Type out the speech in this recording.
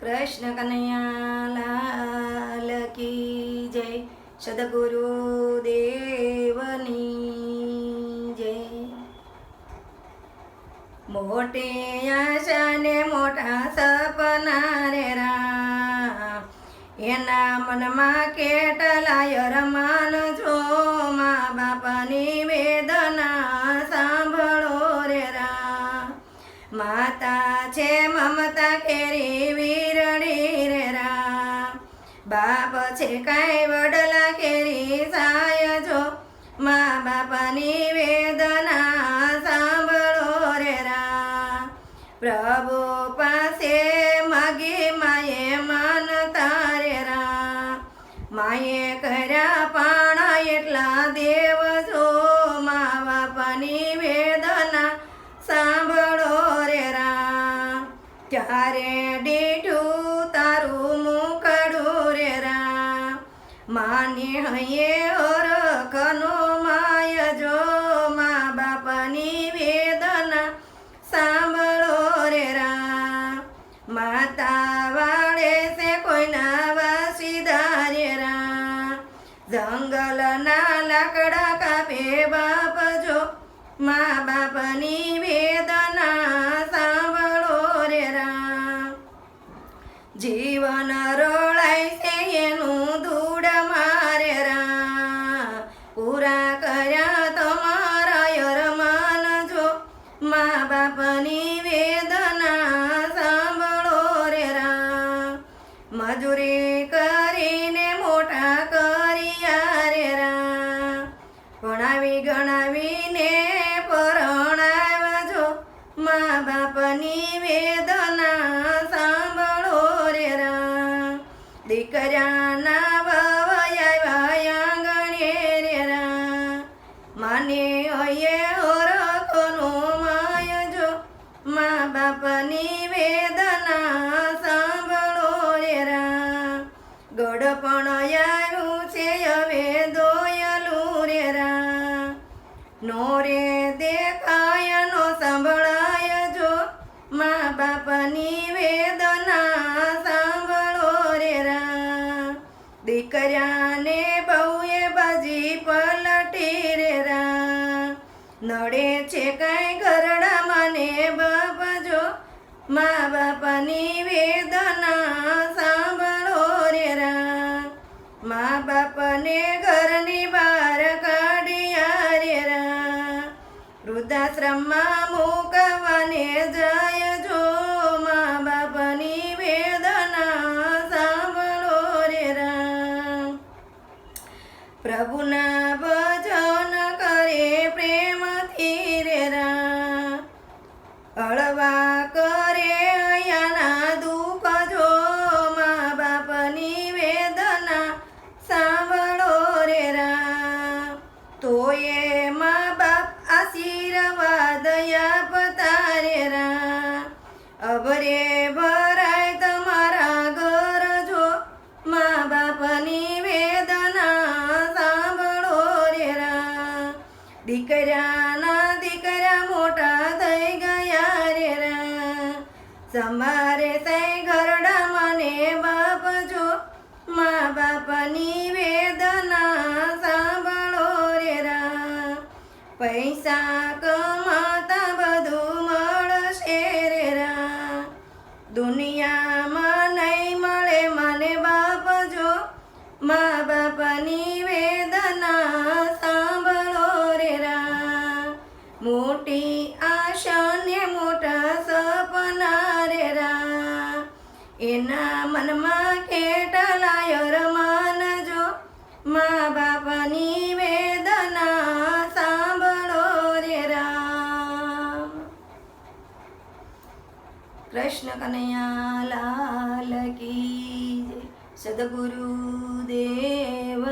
કૃષ્ણ કનૈયાલાલ કી જય. સદગુરુ દેવની જય. મોટે આશા ને મોટા સપના રે રામ. એના મનમાં કેટલાય રમાન છો મા બાપાની વેદના સાંભળો રે રામ. માતા છે મમતા કેરી બાપ છે કાંઈ વડલા કેરી સાય જો. મા બાપાની વેદના સાંભળો રે રા પ્રભુ પાસે માગી માએ માનતા રે રા માએ કર્યા પાણા એટલા દેવ માને હૈયે ઓરખનો માય જો મા બાપાની વેદના સાંભળો રે રામ. માતા વાળે છે કોઈના વાસીદા રે રામ. જંગલના મજૂરી કરીને મોટા કર્યા રે રામ. ભણાવી ગણાવીને પરણાવજો મા બાપની વેદના સાંભળો રે રામ. દીકરાના વાયા આંગણે રે રામ. માને અયે ઓરખનો માયજો મા બાપની વેદના નો રે દેખાય નો સંભળાય જો. મા બાપની વેદના સાંભળો રે રા દીકરાને બહુએ બાજી પલટી રે રા નડે છે કઈ ઘરડા મને બાપ જો. મા બાપની વૃદ્ધાશ્રમમાં મૂકવાને જાય જો મા બાપની વેદના સાંભળો રે રામ પ્રભુના ભજન કરે પ્રેમથી રે રામ અળવા કરે અહીંયાના દુઃખ જો મા બાપની વેદના સાંભળો રે રામ તો સમારે થઈ ઘરડા મને બાપ જો. મા બાપની વેદના સાંભળો રે રા પૈસા એના મનમાં કેટલાય રમાન જો? મા બાપની વેદના સાંભળો રે રામ. કૃષ્ણ કનૈયા લાલ કી સદગુરુ દેવ